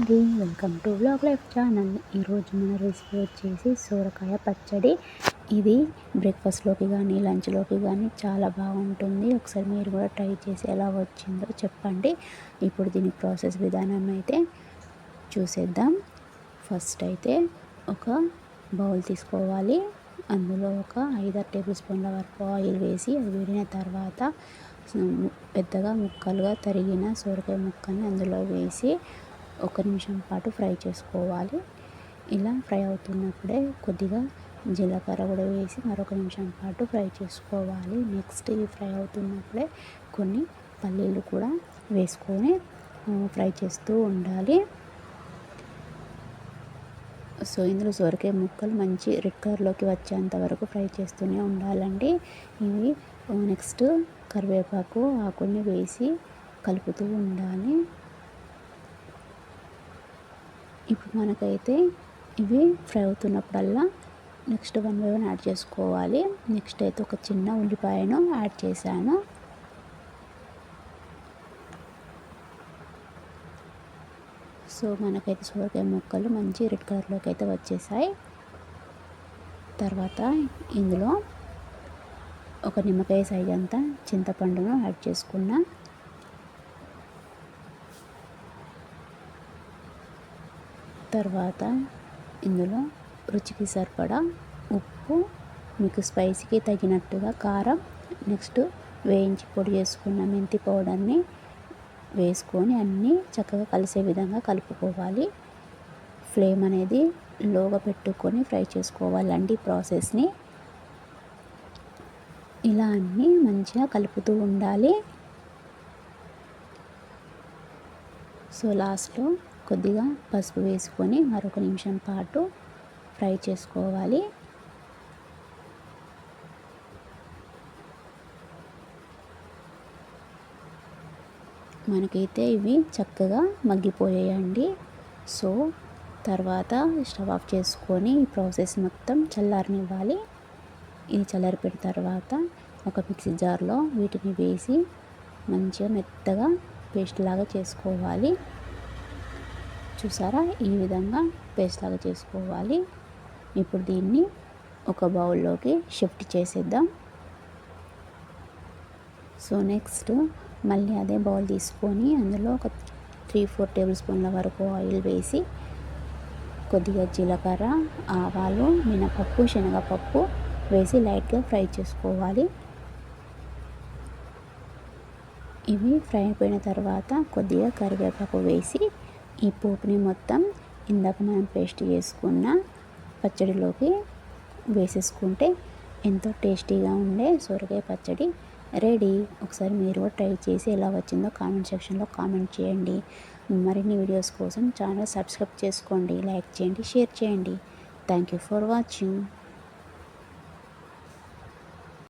అండి. Welcome to blog life channel. ఈరోజు మన రెసిపీ వచ్చేసి సోరకాయ పచ్చడి. ఇది బ్రేక్ఫాస్ట్లోకి కానీ లంచ్లోకి కానీ చాలా బాగుంటుంది. ఒకసారి మీరు కూడా ట్రై చేసి ఎలా వచ్చిందో చెప్పండి. ఇప్పుడు దీని ప్రాసెస్ విధానం అయితే చూసేద్దాం. ఫస్ట్ అయితే ఒక బౌల్ తీసుకోవాలి. అందులో ఒక ఐదారు టేబుల్ స్పూన్ల వరకు ఆయిల్ వేసి అది వేడిన తర్వాత పెద్దగా ముక్కలుగా తరిగిన సొరకాయ ముక్కని అందులో వేసి ఒక నిమిషం పాటు ఫ్రై చేసుకోవాలి. ఇలా ఫ్రై అవుతున్నప్పుడే కొద్దిగా జీలకర్ర కూడా వేసి మరొక నిమిషం పాటు ఫ్రై చేసుకోవాలి. నెక్స్ట్ ఇవి ఫ్రై అవుతున్నప్పుడే కొన్ని పల్లీలు కూడా వేసుకొని ఫ్రై చేస్తూ ఉండాలి. సో ఇందులో సొరకాయ ముక్కలు మంచి రెడ్ కలర్లోకి వచ్చేంత వరకు ఫ్రై చేస్తూనే ఉండాలండి. ఇవి నెక్స్ట్ కరివేపాకు ఆకుని వేసి కలుపుతూ ఉండాలి. ఇప్పుడు మనకైతే ఇవి fry అవుతున్నప్పుడల్లా next one by one add చేసుకోవాలి. నెక్స్ట్ అయితే ఒక చిన్న ఉల్లిపాయను యాడ్ చేశాను. సో మనకైతే సోరకాయ ముక్కలు మంచి రెడ్ కలర్లోకి అయితే వచ్చేసాయి. తర్వాత ఇందులో ఒక నిమ్మకాయ సైజ్ అంతా చింతపండును యాడ్ చేసుకున్నా. తర్వాత ఇందులో రుచికి సరిపడా ఉప్పు మీకు స్పైసీకి తగినట్టుగా కారం నెక్స్ట్ వేయించి పొడి చేసుకున్న మెంతి పౌడర్ని వేసుకొని అన్నీ చక్కగా కలిసే విధంగా కలుపుకోవాలి. ఫ్లేమ్ అనేది లోగా పెట్టుకొని ఫ్రై చేసుకోవాలండి ప్రాసెస్ని. ఇలా అన్నీ మంచిగా కలుపుతూ ఉండాలి. సో లాస్ట్లో కొద్దిగా పసుపు వేసుకొని మరొక నిమిషం పాటు ఫ్రై చేసుకోవాలి. మనకైతే ఇవి చక్కగా మగ్గిపోయాయండి. సో తర్వాత స్టవ్ ఆఫ్ చేసుకొని ఈ ప్రాసెస్ మొత్తం చల్లారనివ్వాలి. ఇది చల్లారిపోయిన తర్వాత ఒక మిక్సీ జార్లో వీటిని వేసి మంచిగా మెత్తగా పేస్ట్ లాగా చేసుకోవాలి. చూసారా? ఈ విధంగా పేస్ట్ లాగా చేసుకోవాలి. ఇప్పుడు దీన్ని ఒక బౌల్లోకి షిఫ్ట్ చేసేద్దాం. సో నెక్స్ట్ మళ్ళీ అదే బౌల్ తీసుకొని అందులో ఒక త్రీ ఫోర్ టేబుల్ స్పూన్ల వరకు ఆయిల్ వేసి కొద్దిగా జీలకర్ర ఆవాలు మినపప్పు శనగపప్పు వేసి లైట్గా ఫ్రై చేసుకోవాలి. ఇవి ఫ్రై అయిపోయిన తర్వాత కొద్దిగా కరివేపాకు వేసి ఈ పోపుని మొత్తం ఇందాక మనం పేస్ట్ చేసుకున్న పచ్చడిలోకి వేసేసుకుంటే ఎంతో టేస్టీగా ఉండే సొరకాయ పచ్చడి రెడీ. ఒకసారి మీరు కూడా ట్రై చేసి ఎలా వచ్చిందో కామెంట్ సెక్షన్లో కామెంట్ చేయండి. మరిన్ని వీడియోస్ కోసం ఛానల్ సబ్స్క్రైబ్ చేసుకోండి లైక్ చేయండి షేర్ చేయండి. Thank you for watching.